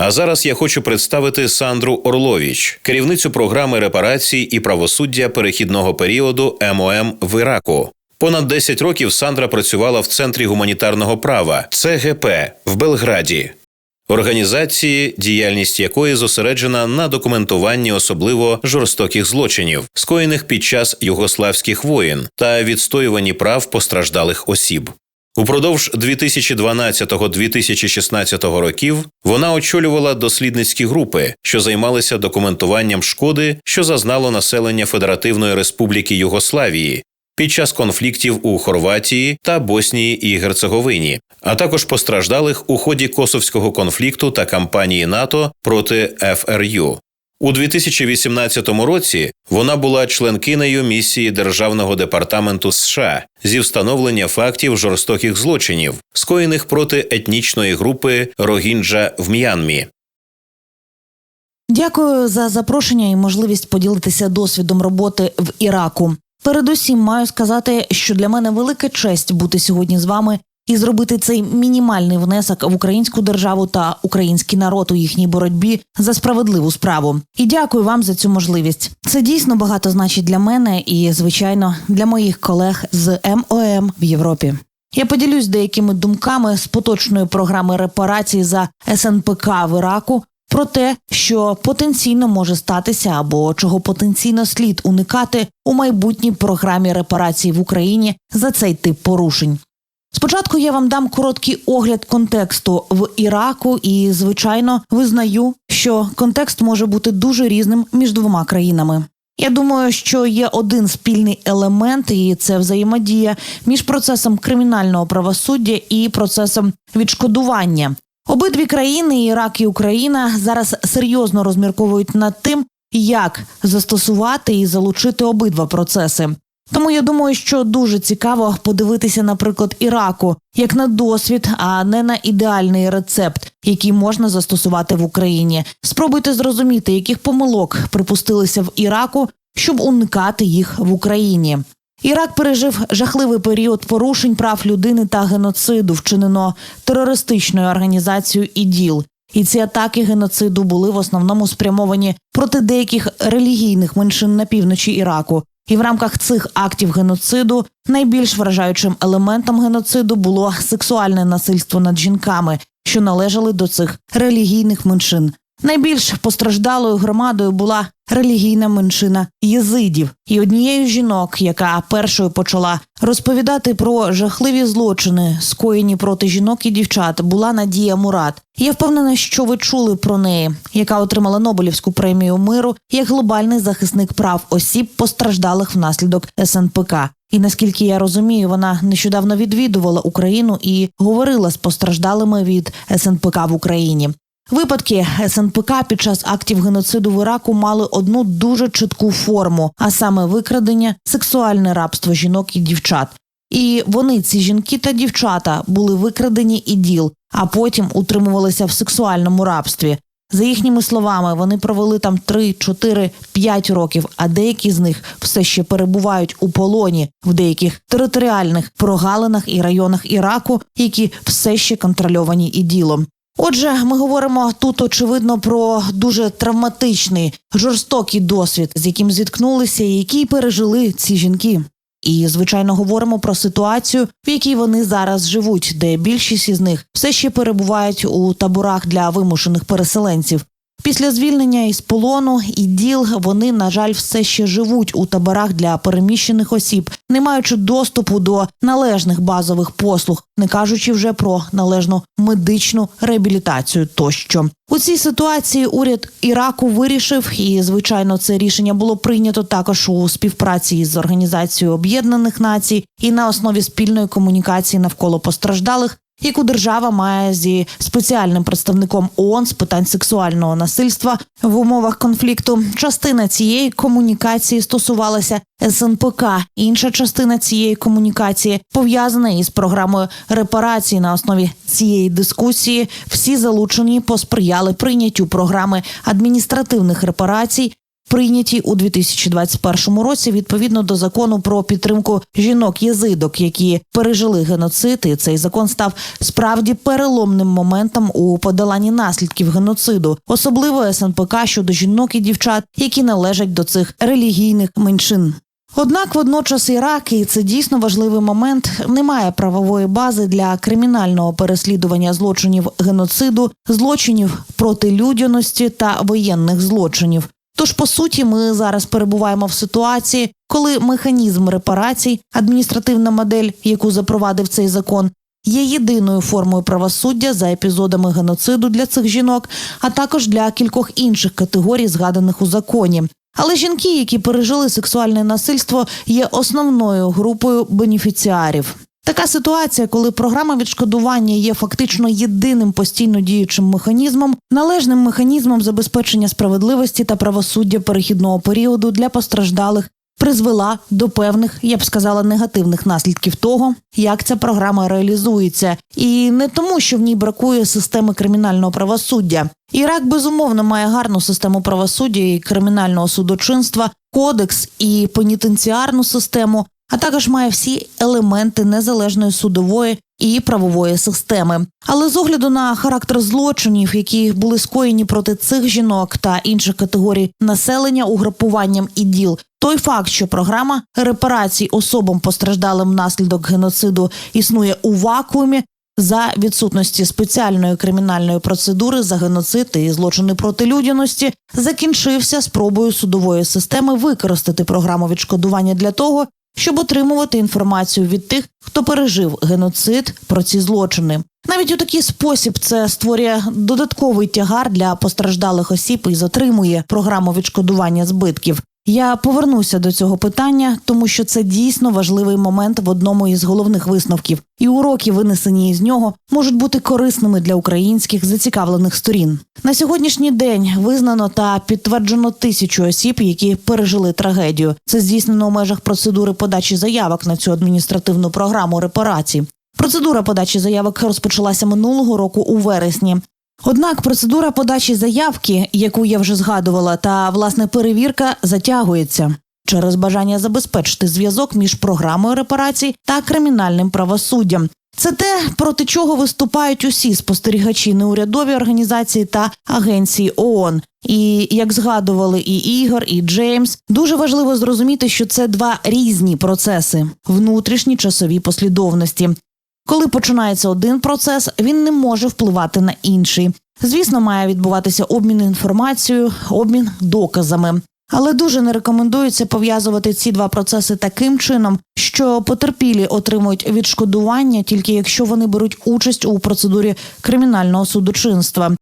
А зараз я хочу представити Сандру Орловіч, керівницю програми репарацій і правосуддя перехідного періоду МОМ в Іраку. Понад 10 років Сандра працювала в центрі гуманітарного права ЦГП в Белграді, організації, діяльність якої зосереджена на документуванні особливо жорстоких злочинів, скоєних під час югославських воєн та відстоюванні прав постраждалих осіб. Упродовж 2012-2016 років вона очолювала дослідницькі групи, що займалися документуванням шкоди, що зазнало населення Федеративної Республіки Югославії під час конфліктів у Хорватії та Боснії і Герцеговині, а також постраждалих у ході косовського конфлікту та кампанії НАТО проти ФРЮ. У 2018 році вона була членкинею місії Державного департаменту США зі встановлення фактів жорстоких злочинів, скоєних проти етнічної групи Рогінджа в М'янмі. Дякую за запрошення і можливість поділитися досвідом роботи в Іраку. Передусім маю сказати, що для мене велика честь бути сьогодні з вами і зробити цей мінімальний внесок в українську державу та український народ у їхній боротьбі за справедливу справу. І дякую вам за цю можливість. Це дійсно багато значить для мене і, звичайно, для моїх колег з МОМ в Європі. Я поділюсь деякими думками з поточної програми репарацій за СНПК в Іраку про те, що потенційно може статися або чого потенційно слід уникати у майбутній програмі репарацій в Україні за цей тип порушень. Спочатку я вам дам короткий огляд контексту в Іраку, і звичайно визнаю, що контекст може бути дуже різним між двома країнами. Я думаю, що є один спільний елемент, і це взаємодія між процесом кримінального правосуддя і процесом відшкодування. Обидві країни, Ірак і Україна, зараз серйозно розмірковують над тим, як застосувати і залучити обидва процеси. Тому я думаю, що дуже цікаво подивитися, наприклад, Іраку як на досвід, а не на ідеальний рецепт, який можна застосувати в Україні. Спробуйте зрозуміти, яких помилок припустилися в Іраку, щоб уникати їх в Україні. Ірак пережив жахливий період порушень прав людини та геноциду, вчинено терористичною організацією ІДІЛ. І ці атаки геноциду були в основному спрямовані проти деяких релігійних меншин на півночі Іраку. І в рамках цих актів геноциду найбільш вражаючим елементом геноциду було сексуальне насильство над жінками, що належали до цих релігійних меншин. Найбільш постраждалою громадою була релігійна меншина єзидів, і однією з жінок, яка першою почала розповідати про жахливі злочини, скоєні проти жінок і дівчат, була Надія Мурат. Я впевнена, що ви чули про неї, яка отримала Нобелівську премію миру як глобальний захисник прав осіб, постраждалих внаслідок СНПК. І наскільки я розумію, вона нещодавно відвідувала Україну і говорила з постраждалими від СНПК в Україні. Випадки СНПК під час актів геноциду в Іраку мали одну дуже чітку форму, а саме викрадення, сексуальне рабство жінок і дівчат. І вони, ці жінки та дівчата, були викрадені і діл, а потім утримувалися в сексуальному рабстві. За їхніми словами, вони провели там 3, 4, 5 років, а деякі з них все ще перебувають у полоні в деяких територіальних прогалинах і районах Іраку, які все ще контрольовані і ділом. Отже, ми говоримо тут очевидно про дуже травматичний жорстокий досвід, з яким зіткнулися, і який пережили ці жінки. І, звичайно, говоримо про ситуацію, в якій вони зараз живуть, де більшість із них все ще перебувають у таборах для вимушених переселенців. Після звільнення із полону і діл вони, на жаль, все ще живуть у таборах для переміщених осіб, не маючи доступу до належних базових послуг, не кажучи вже про належну медичну реабілітацію. Тощо у цій ситуації уряд Іраку вирішив, і звичайно, це рішення було прийнято також у співпраці з організацією Об'єднаних Націй і на основі спільної комунікації навколо постраждалих яку держава має зі спеціальним представником ООН з питань сексуального насильства в умовах конфлікту. Частина цієї комунікації стосувалася СНПК. Інша частина цієї комунікації пов'язана із програмою репарації на основі цієї дискусії. Всі залучені посприяли прийняттю програми адміністративних репарацій. Прийняті у 2021 році відповідно до закону про підтримку жінок-єзидок, які пережили геноцид. І цей закон став справді переломним моментом у подоланні наслідків геноциду, особливо СНПК щодо жінок і дівчат, які належать до цих релігійних меншин. Однак водночас Ірак, і це дійсно важливий момент, не має правової бази для кримінального переслідування злочинів геноциду, злочинів проти людяності та воєнних злочинів. Тож, по суті, ми зараз перебуваємо в ситуації, коли механізм репарацій, адміністративна модель, яку запровадив цей закон, є єдиною формою правосуддя за епізодами геноциду для цих жінок, а також для кількох інших категорій, згаданих у законі. Але жінки, які пережили сексуальне насильство, є основною групою бенефіціарів. Така ситуація, коли програма відшкодування є фактично єдиним постійно діючим механізмом, належним механізмом забезпечення справедливості та правосуддя перехідного періоду для постраждалих, призвела до певних, я б сказала, негативних наслідків того, як ця програма реалізується, і не тому, що в ній бракує системи кримінального правосуддя. Ірак безумовно має гарну систему правосуддя і кримінального судочинства, кодекс і пенітенціарну систему, а також має всі елементи незалежної судової і правової системи. Але з огляду на характер злочинів, які були скоєні проти цих жінок та інших категорій населення угрупуванням і діл, той факт, що програма репарацій особам постраждалим внаслідок геноциду існує у вакуумі. За відсутності спеціальної кримінальної процедури за геноцид і злочини проти людяності закінчився спробою судової системи використати програму відшкодування для того, щоб отримувати інформацію від тих, хто пережив геноцид про ці злочини. Навіть у такий спосіб це створює додатковий тягар для постраждалих осіб і затримує програму відшкодування збитків. Я повернуся до цього питання, тому що це дійсно важливий момент в одному із головних висновків, і уроки, винесені із нього, можуть бути корисними для українських зацікавлених сторін. На сьогоднішній день визнано та підтверджено тисячу осіб, які пережили трагедію. Це здійснено у межах процедури подачі заявок на цю адміністративну програму репарацій. Процедура подачі заявок розпочалася минулого року у вересні. Однак процедура подачі заявки, яку я вже згадувала, та власне перевірка затягується через бажання забезпечити зв'язок між програмою репарацій та кримінальним правосуддям. Це те, проти чого виступають усі спостерігачі неурядові організації та агенції ООН. І як згадували і Ігор, і Джеймс, дуже важливо зрозуміти, що це два різні процеси внутрішні часові послідовності. Коли починається один процес, він не може впливати на інший. Звісно, має відбуватися обмін інформацією, обмін доказами. Але дуже не рекомендується пов'язувати ці два процеси таким чином, що потерпілі отримують відшкодування тільки якщо вони беруть участь у процедурі кримінального судочинства.